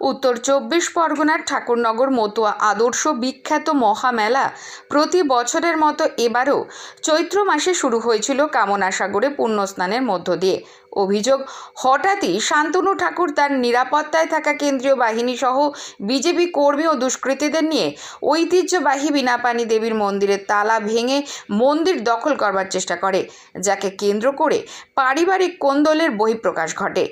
উত্তর চব্বিশ পরগনার ঠাকুরনগর মতুয়া আদর্শ বিখ্যাত মহামেলা প্রতি বছরের মতো এবারও চৈত্র মাসে শুরু হয়েছিল কামনাসাগরে পুণ্যস্নানের মধ্য দিয়ে। অভিযোগ। হঠাৎই শান্তনু ঠাকুর তার নিরাপত্তায় থাকা কেন্দ্রীয় বাহিনী সহ বিজেপি কর্মী ও দুষ্কৃতীদের নিয়ে ঐতিহ্যবাহী বিনাপানি দেবীর মন্দিরের তালা ভেঙে মন্দির দখল করবার চেষ্টা করে, যাকে কেন্দ্র করে পারিবারিক কোন্দলের বহিঃপ্রকাশ ঘটে।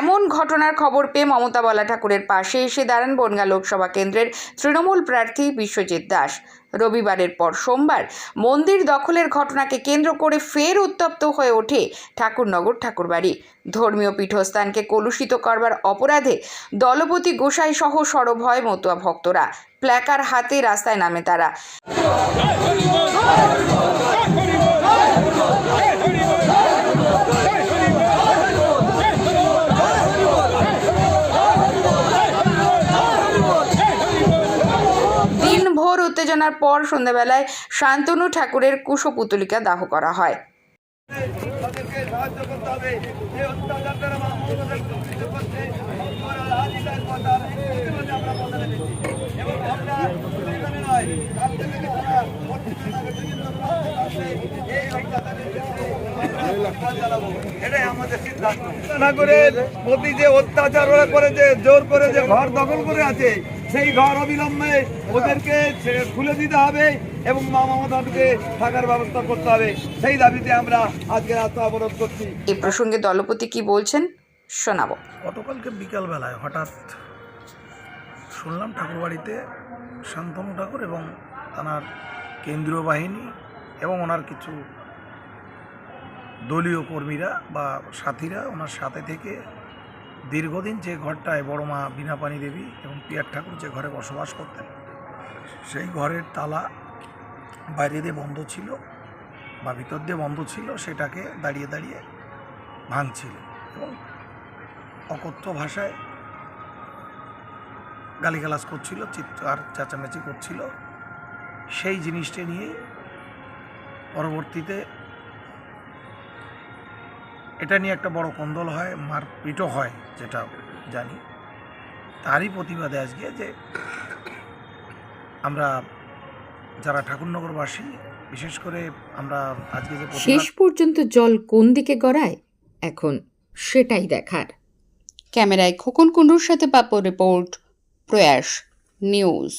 এমন ঘটনার খবর পেয়ে মমতা বলা ঠাকুরের পাশে এসে দাঁড়ান বনগা লোকসভা কেন্দ্রের তৃণমূল প্রার্থী বিশ্বজিৎ দাস। রবিবারের পর সোমবার মন্দির দখলের ঘটনাকে কেন্দ্র করে ফের উত্তপ্ত হয়ে ওঠে ঠাকুরনগর ঠাকুরবাড়ি। ধর্মীয় পীঠস্থানকে কলুষিত করবার অপরাধে দলপতি গোসাই সহ সরব হয় মতুয়া ভক্তরা। প্ল্যাকার হাতে রাস্তায় নামে তারা। প্রান্তে এই অত্যাচারের বিরুদ্ধে আমরা কাজ চালাবো। এটাই আমাদের সিদ্ধান্ত। নাগরের প্রতি যে অত্যাচার ওরা করেছে জোর করে যে ঘর দখল করে আছে সেই ঘর অবিলম্বে ওদেরকে খুলে দিতে হবে এবং মা মমতাকে থাকার ব্যবস্থা করতে হবে। সেই দাবিতে আমরা আজকে রাস্তা অবরোধ করছি। এ প্রসঙ্গে দলপতি কি বলছেন শোনাবো। গতকালকে বিকালবেলায় হঠাৎ শুনলাম ঠাকুরবাড়িতে শান্তনু ঠাকুর এবং তার কেন্দ্রীয় বাহিনী এবং ওনার কিছু দলীয় কর্মীরা বা সাথীরা ওনার সাথে থেকে দীর্ঘদিন যে ঘরটায় বড় মা বীণাপানি দেবী এবং পিয়ার ঠাকুর যে ঘরে বসবাস করতেন, সেই ঘরের তালা বাইরে দিয়ে বন্ধ ছিল বা ভিতর দিয়ে বন্ধ ছিল, সেটাকে দাঁড়িয়ে দাঁড়িয়ে ভাঙছিল এবং অকথ্য ভাষায় গালিগালাজ করছিল, চিৎকার, চেঁচামেচি করছিল। সেই জিনিসটা নিয়েই পরবর্তীতে এটা নিয়ে একটা বড় কন্দল হয়, মারপিটও হয়, যেটা জানি। তারই প্রতিবাদে আজকে যে আমরা যারা ঠাকুরনগরবাসী, বিশেষ করে আমরা আজকে যে শেষ পর্যন্ত জল কোন দিকে গড়ায়, এখন সেটাই দেখার। ক্যামেরায় খোকন কুণ্ডুর সাথে পাপো রিপোর্ট, প্রয়াস নিউজ।